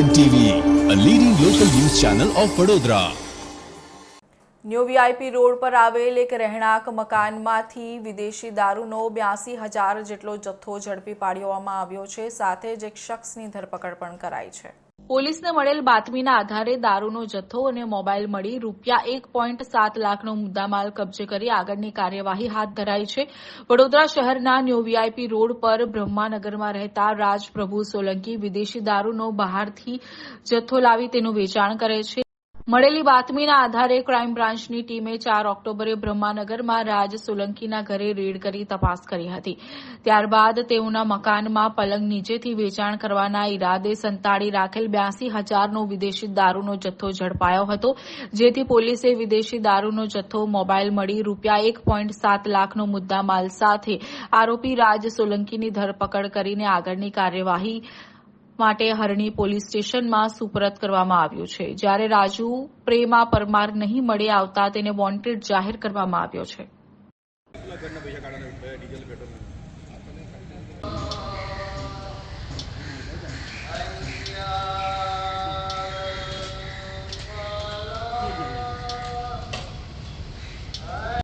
N TV a leading local news channel of Vadodara new VIP road પર આવેલ એક રહેણાંક મકાનમાંથી વિદેશી દારૂનો બ્યાસી હજાર જેટલો જથ્થો ઝડપી પાડવામાં આવ્યો છે, સાથે જ એક શખ્સની ધરપકડ પણ કરાઈ છે. પોલીસને મળેલ બાતમીના આધારે દારૂનો જથ્થો અને મોબાઈલ મળી રૂપિયા એક પોઈન્ટ સાત લાખનો મુદ્દામાલ કબજે કરી આગળની કાર્યવાહી હાથ ધરાઈ છે. વડોદરા શહેરના ન્યૂ વીઆઈપી રોડ પર બ્રહ્માનગરમાં રહેતા રાજપ્રભુ સોલંકી વિદેશી દારૂનો બહારથી જથ્થો લાવી તેનું વેચાણ કરે છે. મળેલી બાતમીના આધારે ક્રાઇમ બ્રાન્ચની ટીમે ચાર ઓક્ટોબરે બ્રહ્માનગરમાં રાજ સોલંકીના ઘરે રેડ કરી તપાસ કરી હતી. ત્યારબાદ તેઓના મકાનમાં પલંગ નીચેથી વેચાણ કરવાના ઈરાદે સંતાડી રાખેલ બ્યાસી હજારનો વિદેશી દારૂનો જથ્થો ઝડપાયો હતો, જેથી પોલીસે વિદેશી દારૂનો જથ્થો, મોબાઈલ મળી રૂપિયા એક પોઈન્ટ સાત લાખનો મુદ્દામાલ સાથે આરોપી રાજ સોલંકીની ધરપકડ કરીને આગળની કાર્યવાહી માટે હરણી પોલીસ સ્ટેશનમાં સુપરત કરવામાં આવ્યું છે. જ્યારે રાજુ પ્રેમા પરમાર નહીં મળે આવતા તેને વોન્ટેડ જાહેર કરવામાં આવ્યો છે.